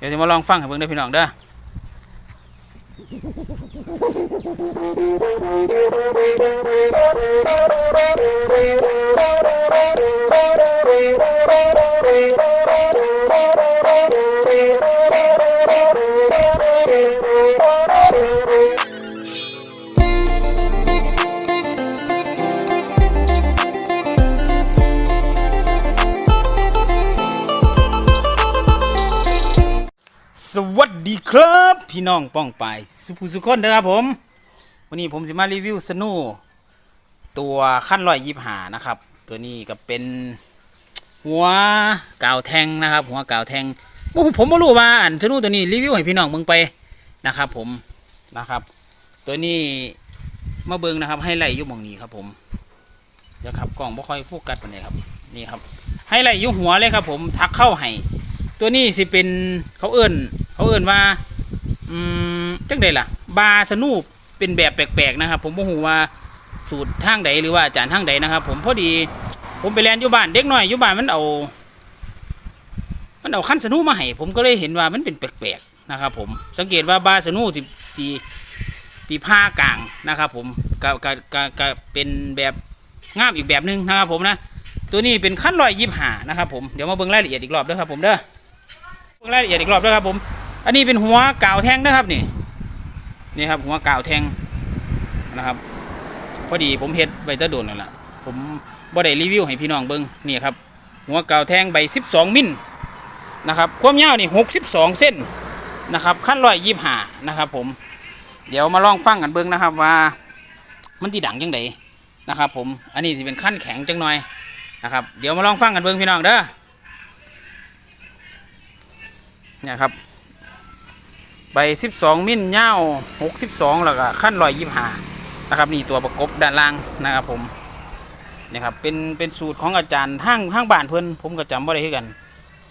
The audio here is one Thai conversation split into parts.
เดี๋ยวจะมาลองฟังให้เบิ่งเด้พี่น้องเด้อส ครับพี่น้องป้องไปสุภูสุคนเด้อครับผมวันนี้ผมสิมารีวิวสนูตัวขั้นลอยยิบหานะครับ ตัวนี้ก็เป็นหัวกาวแทงนะครับ หัวกาวแทงผมไม่รู้ว่าอันสนูตัวนี้รีวิวให้พี่น้องเบิ่งไปนะครับ ผมนะครับ ตัวนี้มาเบิงนะครับ ให้ไล่อยู่มองนี้ครับ ผมเดี๋ยวครับกล้องไม่ค่อยโฟกัสปานใดครับนี่ครับ ให้ไล่อยู่หัวเลยครับ ผมทักเข้าให้ตัวนี้สิเป็นเขาเอิ้น เขาเอิ้นว่าอืมจังไดล่ะ บาสนูปเป็นแบบแปลกๆนะครับ ผมบ่ฮู้ว่าสูตรทางใดหรือว่าอาจารย์ทางใดนะครับ ผมพอดีผมไปเรียนอยู่บ้านเด็กน้อยอยู่บ้านมันเอา มันเอาขั้นสนูมาให้ผมก็เลยเห็นว่ามันเป็นแปลกๆนะครับ ผมสังเกตว่าบาสนูที่ที่ที่ผ้ากลางนะครับ ผมก็ก็ก็ก็เป็นแบบงามอีกแบบหนึงนะครับ ผมนะตัวนี้เป็นขั้นลอยยิบหานะครับ ผมเดี๋ยวมาเบิ่งรายละเอียดอีกรอบด้อครับผมเด้อเบิ่งรายละเอียดอีกรอบด้วยครับผม อันนี้เป็นหัวกาวแทงนะครับนี่นี่ครับหัวกาวแทงนะครับ พอดีผมเฮ็ดไว้แตะโดนนั่นแหละผมบ่ได้รีวิวให้พี่น้องเบิ่งนี่ครับ หัวกาวแทงใบ 12 มิลนะครับความยาวนี่ 62 เส้นนะครับขั้นร้อยยี่ห้านะครับ ผม เดี๋ยวมาลองฟังกันเบิ่งนะครับว่า มันที่ดังจังไดนะครับ ผมอันนี้สิเป็นขั้นแข็งจังหน่อยนะครับ เดี๋ยวมาลองฟังกันเบิ่งพี่น้องเด้อเนี่ยครับ ใบ 12 มิลยา62 แล้วก็ขั้นรอยยิบหานะครับนี่ตัวประกบด้านล่างนะครับผมนี่ครับเป็นเป็นสูตรของอาจารย์ทางทางบ้านเพิ่นผมก็จำบ่ได้คือกัน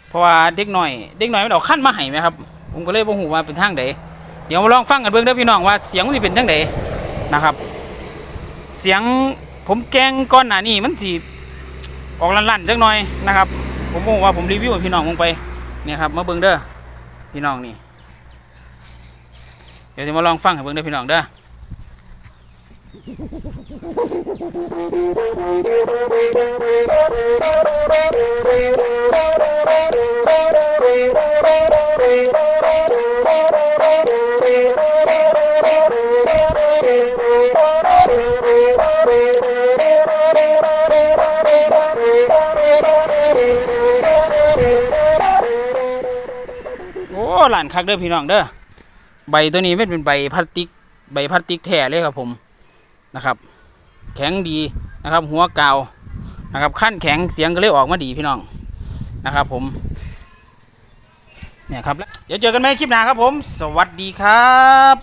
เพราะว่าเด็กหน่อยเด็กหน่อยมันเอาขั้นมาให้ไหมครับผมก็เลยบ่ฮู้ว่าเป็นทางใดเดี๋ยวมาลองฟังกันเบิ่งเด้อพี่น้องว่าเสียงมันเป็นทางใดนะครับ เสียงผมแกงก้อนหน้านี้มันสิออกลั่นๆจังหน่อยนะครับ ผมบ่ฮู้ว่าผมรีวิวพี่น้องลงไปเนี่ยครับมาเบิ่งเด้อพี่น้องนี่ ดี๋ยวจะมาลองฟังให้เบิ่งเด้พี่น้องเด้อโอ้หลานคักเด้อพี่น้องเด้อ ใบตัวนี้มันเป็นใบพลาสติก ใบพลาสติกแท้เลยครับผมนะครับ แข็งดีนะครับ หัวกาวนะครับขั้นแข็งเสียงก็เลยออกมาดีพี่น้องนะครับ ผมเนี่ยครับเดี๋ยวเจอกันใหม่คลิปหน้าครับผม สวัสดีครับ